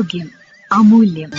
ആരോഗ്യം അമൂല്യം.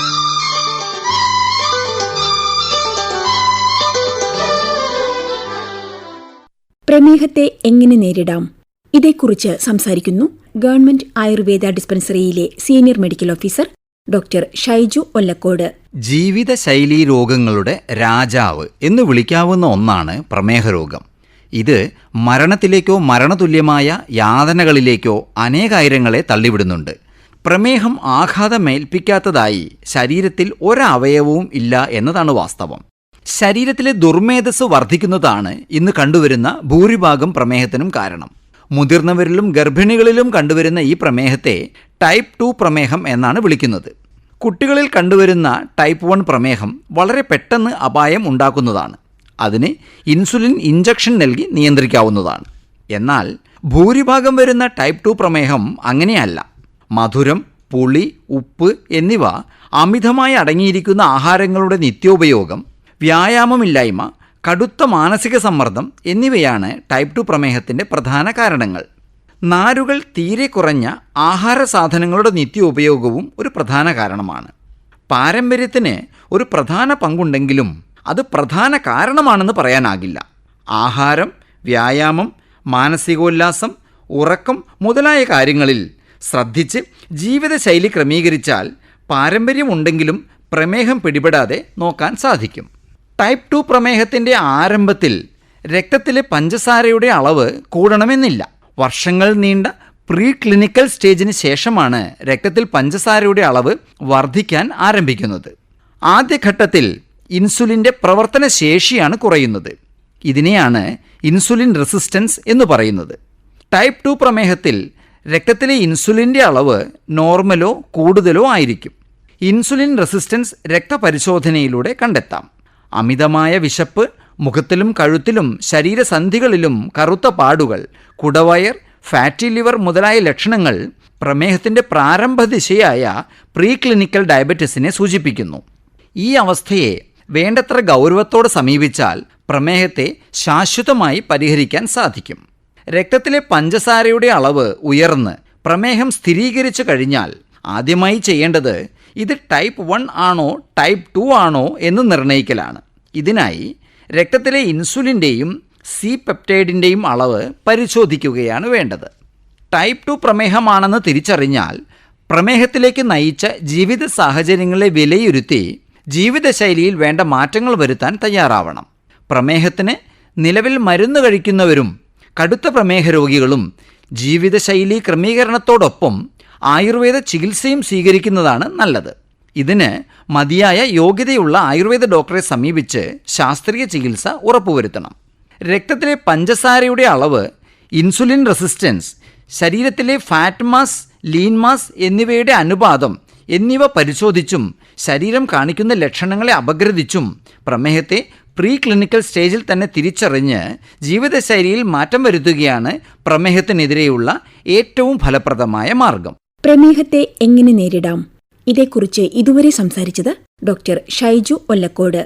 പ്രമേഹത്തെ എങ്ങനെ നേരിടാം? ഇതേക്കുറിച്ച് സംസാരിക്കുന്നു government Ayurveda ഡിസ്പെൻസറിയിലെ senior medical officer doctor Shaiju Ollakkode. ജീവിതശൈലി രോഗങ്ങളുടെ രാജാവ് എന്ന് വിളിക്കാവുന്ന ഒന്നാണ് പ്രമേഹ രോഗം ഇത് മരണത്തിലേക്കോ മരണതുല്യമായ യാതനകളിലേക്കോ അനേകായിരങ്ങളെ തള്ളിവിടുന്നുണ്ട്. പ്രമേഹം ആഘാതമേൽപ്പിക്കാത്തതായി ശരീരത്തിൽ ഒരവയവവും ഇല്ല എന്നതാണ് വാസ്തവം. ശരീരത്തിലെ ദുർമേധസ് വർദ്ധിക്കുന്നതാണ് ഇന്ന് കണ്ടുവരുന്ന ഭൂരിഭാഗം പ്രമേഹത്തിനും കാരണം. മുതിർന്നവരിലും ഗർഭിണികളിലും കണ്ടുവരുന്ന ഈ പ്രമേഹത്തെ ടൈപ്പ് ടു പ്രമേഹം എന്നാണ് വിളിക്കുന്നത്. കുട്ടികളിൽ കണ്ടുവരുന്ന ടൈപ്പ് വൺ പ്രമേഹം വളരെ പെട്ടെന്ന് അപായം ഉണ്ടാക്കുന്നതാണ്. അതിന് ഇൻസുലിൻ ഇഞ്ചക്ഷൻ നൽകി നിയന്ത്രിക്കാവുന്നതാണ്. എന്നാൽ ഭൂരിഭാഗം വരുന്ന ടൈപ്പ് ടു പ്രമേഹം അങ്ങനെയല്ല. മധുരം പുളി ഉപ്പ് എന്നിവ അമിതമായി അടങ്ങിയിരിക്കുന്ന ആഹാരങ്ങളുടെ നിത്യോപയോഗം വ്യായാമമില്ലായ്മ കടുത്ത മാനസിക സമ്മർദ്ദം എന്നിവയാണ് ടൈപ്പ് ടു പ്രമേഹത്തിന്റെ പ്രധാന കാരണങ്ങൾ. നാരുകൾ തീരെ കുറഞ്ഞ ആഹാര സാധനങ്ങളുടെ നിത്യോപയോഗവും ഒരു പ്രധാന കാരണമാണ്. പാരമ്പര്യത്തിന് ഒരു പ്രധാന പങ്കുണ്ടെങ്കിലും അത് പ്രധാന കാരണമാണെന്ന് പറയാനാകില്ല. ആഹാരം വ്യായാമം മാനസികോല്ലാസം ഉറക്കം മുതലായ കാര്യങ്ങളിൽ ശ്രദ്ധിച്ച് ജീവിതശൈലി ക്രമീകരിച്ചാൽ പാരമ്പര്യമുണ്ടെങ്കിലും പ്രമേഹം പിടിപെടാതെ നോക്കാൻ സാധിക്കും. ടൈപ്പ് ടു പ്രമേഹത്തിന്റെ ആരംഭത്തിൽ രക്തത്തിലെ പഞ്ചസാരയുടെ അളവ് കൂടണമെന്നില്ല. വർഷങ്ങൾ നീണ്ട പ്രീ ക്ലിനിക്കൽ സ്റ്റേജിന് ശേഷമാണ് രക്തത്തിൽ പഞ്ചസാരയുടെ അളവ് വർദ്ധിക്കാൻ ആരംഭിക്കുന്നത്. ആദ്യഘട്ടത്തിൽ ഇൻസുലിന്റെ പ്രവർത്തന ശേഷിയാണ് കുറയുന്നത്. ഇതിനെയാണ് ഇൻസുലിൻ റെസിസ്റ്റൻസ് എന്ന് പറയുന്നത്. ടൈപ്പ് ടു പ്രമേഹത്തിൽ രക്തത്തിലെ ഇൻസുലിന്റെ അളവ് നോർമലോ കൂടുതലോ ആയിരിക്കും. ഇൻസുലിൻ റെസിസ്റ്റൻസ് രക്തപരിശോധനയിലൂടെ കണ്ടെത്താം. അമിതമായ വിശപ്പ് മുഖത്തിലും കഴുത്തിലും ശരീരസന്ധികളിലും കറുത്ത പാടുകൾ കുടവയർ ഫാറ്റി ലിവർ മുതലായ ലക്ഷണങ്ങൾ പ്രമേഹത്തിന്റെ പ്രാരംഭ ദിശയായ പ്രീ ക്ലിനിക്കൽ ഡയബറ്റിസിനെ സൂചിപ്പിക്കുന്നു. ഈ അവസ്ഥയെ വേണ്ടത്ര ഗൗരവത്തോടെ സമീപിച്ചാൽ പ്രമേഹത്തെ ശാശ്വതമായി പരിഹരിക്കാൻ സാധിക്കും. രക്തത്തിലെ പഞ്ചസാരയുടെ അളവ് ഉയർന്ന് പ്രമേഹം സ്ഥിരീകരിച്ചു കഴിഞ്ഞാൽ ആദ്യമായി ചെയ്യേണ്ടത് ഇത് ടൈപ്പ് വൺ ആണോ ടൈപ്പ് ടു ആണോ എന്ന് നിർണയിക്കലാണ്. ഇതിനായി രക്തത്തിലെ ഇൻസുലിന്റെയും സി പെപ്റ്റൈഡിന്റെയും അളവ് പരിശോധിക്കുകയാണ് വേണ്ടത്. ടൈപ്പ് ടു പ്രമേഹമാണെന്ന് തിരിച്ചറിഞ്ഞാൽ പ്രമേഹത്തിലേക്ക് നയിച്ച ജീവിത സാഹചര്യങ്ങളെ വിലയിരുത്തി ജീവിതശൈലിയിൽ വേണ്ട മാറ്റങ്ങൾ വരുത്താൻ തയ്യാറാവണം. പ്രമേഹത്തിന് നിലവിൽ മരുന്ന് കഴിക്കുന്നവരും കടുത്ത പ്രമേഹ രോഗികളും ജീവിതശൈലി ക്രമീകരണത്തോടൊപ്പം ആയുർവേദ ചികിത്സയും സ്വീകരിക്കുന്നതാണ് നല്ലത്. ഇതിന് മതിയായ യോഗ്യതയുള്ള ആയുർവേദ ഡോക്ടറെ സമീപിച്ച് ശാസ്ത്രീയ ചികിത്സ ഉറപ്പുവരുത്തണം. രക്തത്തിലെ പഞ്ചസാരയുടെ അളവ് ഇൻസുലിൻ റെസിസ്റ്റൻസ് ശരീരത്തിലെ ഫാറ്റ് മാസ് ലീൻ മാസ് എന്നിവയുടെ അനുപാതം എന്നിവ പരിശോധിച്ചും ശരീരം കാണിക്കുന്ന ലക്ഷണങ്ങളെ അപഗ്രഥിച്ചും പ്രമേഹത്തെ പ്രീ ക്ലിനിക്കൽ സ്റ്റേജിൽ തന്നെ തിരിച്ചറിഞ്ഞ് ജീവിതശൈലിയിൽ മാറ്റം വരുത്തുകയാണ് പ്രമേഹത്തിനെതിരെയുള്ള ഏറ്റവും ഫലപ്രദമായ മാർഗം. പ്രമേഹത്തെ എങ്ങനെ നേരിടാം? ഇതേക്കുറിച്ച് ഇതുവരെ സംസാരിച്ചത് ഡോക്ടർ ഷൈജു ഒല്ലക്കോട്.